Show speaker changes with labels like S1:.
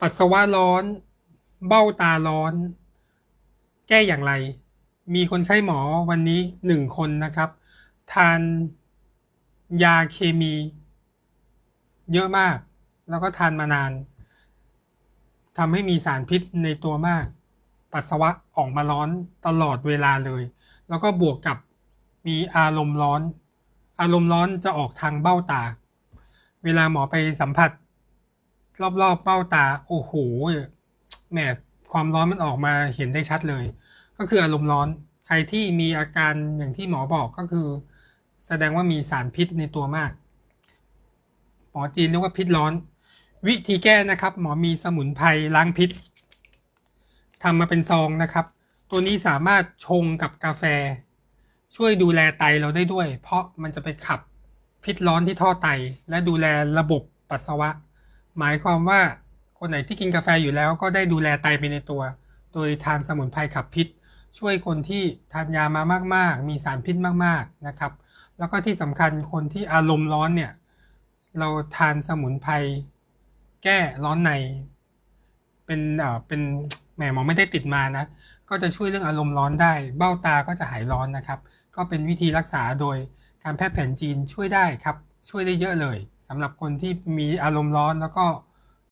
S1: ปัสสาวะร้อน เบ้าตาร้อน แก้อย่างไร มีคนไข้หมอวันนี้หนึ่งคนนะครับ ทานยาเคมี เยอะมาก แล้วก็ทานมานานทำให้มีสารพิษในตัวมาก ปัสสาวะออกมาร้อนตลอดเวลาเลย แล้วก็บวกกับมีอารมณ์ร้อน อารมณ์ร้อนจะออกทางเบ้าตา เวลาหมอไปสัมผัส รอบๆเบ้าตา โอ้โหแหมความร้อนมันออกมาเห็นได้ชัดเลย ก็คืออารมณ์ร้อน ใครที่มีอาการอย่างที่หมอบอกก็คือ แสดงว่ามีสารพิษในตัวมาก หมอจีนเรียกว่าพิษร้อน วิธีแก้นะครับ หมอมีสมุนไพรล้างพิษทำมาเป็นซองนะครับ ตัวนี้สามารถชงกับกาแฟ ช่วยดูแลไตเราได้ด้วย เพราะมันจะไปขับพิษร้อนที่ท่อไต และดูแลระบบปัสสาวะ หมายความว่าคนไหนที่กินกาแฟอยู่แล้วก็ได้ดูแลไตไปในตัว โดยทานสมุนไพรขับพิษ ช่วยคนที่ทานยามามาก ๆ มีสารพิษมากๆนะครับ แล้วก็ที่สำคัญคนที่อารมณ์ร้อนเนี่ยเราทานสมุนไพรแก้ร้อนใน เป็นเอ่อเป็นแหมหมอไม่ได้ติดมานะ ก็จะช่วยเรื่องอารมณ์ร้อนได้ เบ้าตาก็จะหายร้อนนะครับ ก็เป็นวิธีรักษาโดยการแพทย์แผนจีนช่วยได้ครับ ช่วยได้เยอะเลย สำหรับคนที่มีอารมณ์ร้อนแล้วก็